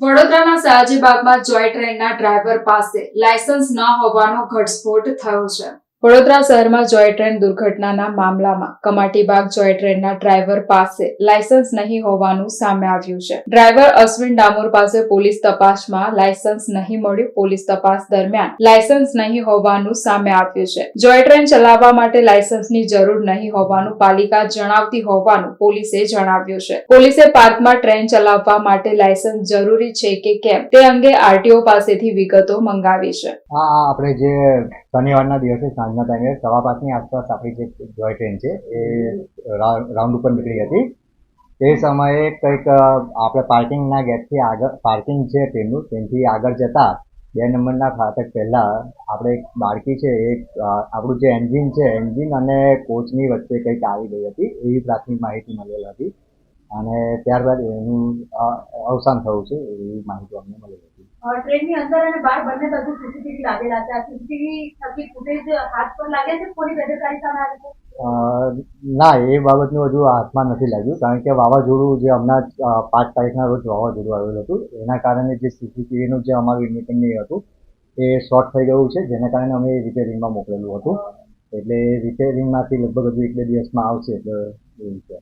વડોદરાના સયાજીબાગમાં જોય ટ્રેનના ડ્રાઈવર પાસે લાયસન્સ ન હોવાનો ઘટસ્ફોટ થયો છે. વડોદરા શહેરમાં જોય ટ્રેન દુર્ઘટનાના મામલામાં કમાટીબાગ જોય ટ્રેનના ડ્રાઈવર પાસે લાયસન્સ નહીં હોવાનું સામે આવ્યું છે. ડ્રાઈવર અશ્વિન ડામોર પાસે પોલીસ તપાસમાં લાયસન્સ નહીં મળ્યું. પોલીસ તપાસ દરમિયાન લાયસન્સ નહીં હોવાનું સામે આવ્યું છે. જોય ટ્રેન ચલાવવા માટે લાયસન્સની જરૂર નહીં હોવાનું પાલિકા જણાવતી હોવાનું પોલીસે જણાવ્યું છે. પોલીસે પાર્કમાં ટ્રેન ચલાવવા માટે લાયસન્સ જરૂરી છે કે કેમ? તે અંગે આરટીઓ પાસેથી વિગતો મંગાવી છે. આપણે જે શનિવારના દિવસે સાંજના ટાઈમે સવા પાંચની આસપાસ આપણી જે જોય ટ્રેન છે, એ રાઉન્ડ ઉપર નીકળી હતી. તે સમયે કંઈક આપણે પાર્કિંગના ગેટથી આગળ પાર્કિંગ છે ટ્રેનનું ટ્રેનથી આગળ જતા બે નંબરના ફાટક પહેલાં આપણે એક બાળકી છે, એ આપણું જે એન્જિન છે એન્જિન અને કોચની વચ્ચે કંઈક આવી ગઈ હતી, એવી પ્રાથમિક માહિતી મળેલ હતી. અને ત્યારબાદ એનું અવસાન થયું છે, એવી માહિતી અમને મળી ટ્રેનની અંદર અને બહાર બંને બાજુ સીસીટીવી લાગેલા છે. આ સીસીટીવી થકી ફૂટેજ હાથ પર લાગે છે કોની બેદરકારી સામે આવી ના એ બાબતનું હજુ હાથમાં નથી લાગ્યું. કારણ કે વાવાઝોડું જે હમણાં પાંચ તારીખના રોજ વાવાઝોડું આવેલું હતું. એના કારણે જે સીસીટીવીનું જે અમારું ઇન્ડિપેન્ડન્ટ હતું એ શોર્ટ થઈ ગયું છે. જેના કારણે અમે રિપેરિંગમાં મોકલેલું હતું. એટલે રિપેરિંગમાંથી લગભગ હજુ એક બે દિવસમાં આવશે. એટલે એવું છે.